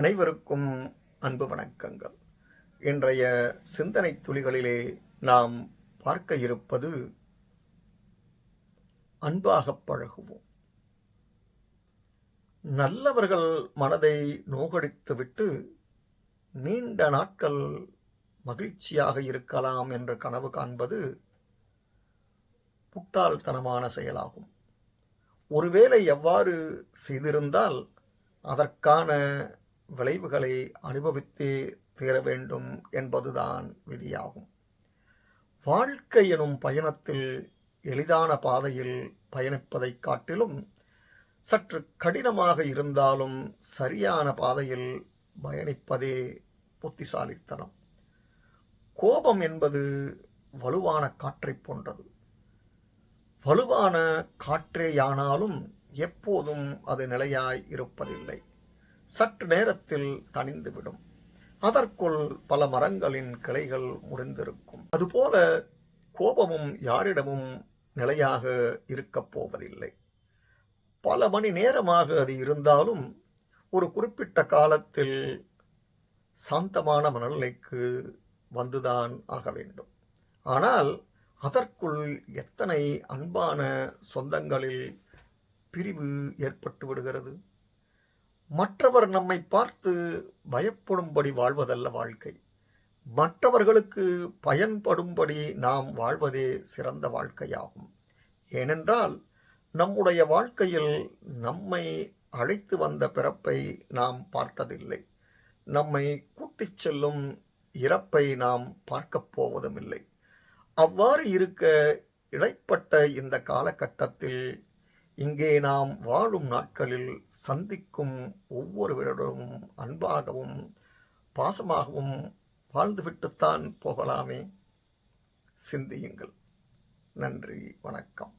அனைவருக்கும் அன்பு வணக்கங்கள். இன்றைய சிந்தனை துளிகளிலே நாம் பார்க்க இருப்பது அன்பாக பழகுவோம். நல்லவர்கள் மனதை நோகடித்துவிட்டு நீண்ட நாட்கள் மகிழ்ச்சியாக இருக்கலாம் என்று கனவு காண்பது புட்டாள்தனமான செயலாகும். ஒருவேளை எவ்வாறு செய்திருந்தால் அதற்கான விளைவுகளை அனுபவித்தே தீர வேண்டும் என்பதுதான் விதியாகும். வாழ்க்கை எனும் பயணத்தில் எளிதான பாதையில் பயணிப்பதைக் காட்டிலும் சற்று கடினமாக இருந்தாலும் சரியான பாதையில் பயணிப்பதே புத்திசாலித்தனம். கோபம் என்பது வலுவான காற்றைப் போன்றது. வலுவான காற்றேயானாலும் எப்போதும் அது நிலையாய் இருப்பதில்லை. சற்று நேரத்தில் தணிந்துவிடும். அதற்குள் பல மரங்களின் கிளைகள் முறிந்திருக்கும். அதுபோல கோபமும் யாரிடமும் நிலையாக இருக்கப் போவதில்லை. பல மணி நேரமாக அது இருந்தாலும் ஒரு குறிப்பிட்ட காலத்தில் சாந்தமான மனநிலைக்கு வந்துதான் ஆக வேண்டும். ஆனால் அதற்குள் எத்தனை அன்பான சொந்தங்களில் பிரிவு ஏற்பட்டு விடுகிறது? மற்றவர் நம்மை பார்த்து பயப்படும்படி வாழ்வதல்ல வாழ்க்கை. மற்றவர்களுக்கு பயன்படும்படி நாம் வாழ்வதே சிறந்த வாழ்க்கையாகும். ஏனென்றால் நம்முடைய வாழ்க்கையில் நம்மை அழைத்து வந்த பிறப்பை நாம் பார்த்ததில்லை. நம்மை கூட்டிச் செல்லும் இறப்பை நாம் பார்க்கப் போவதும் இல்லை அவ்வாறு இருக்க இடைப்பட்ட இந்த காலகட்டத்தில் இங்கே நாம் வாழும் நாட்களில் சந்திக்கும் ஒவ்வொருவரிடமும் அன்பாகவும் பாசமாகவும் வாழ்ந்துவிட்டுத்தான் போகலாமே. சிந்தியுங்கள். நன்றி வணக்கம்.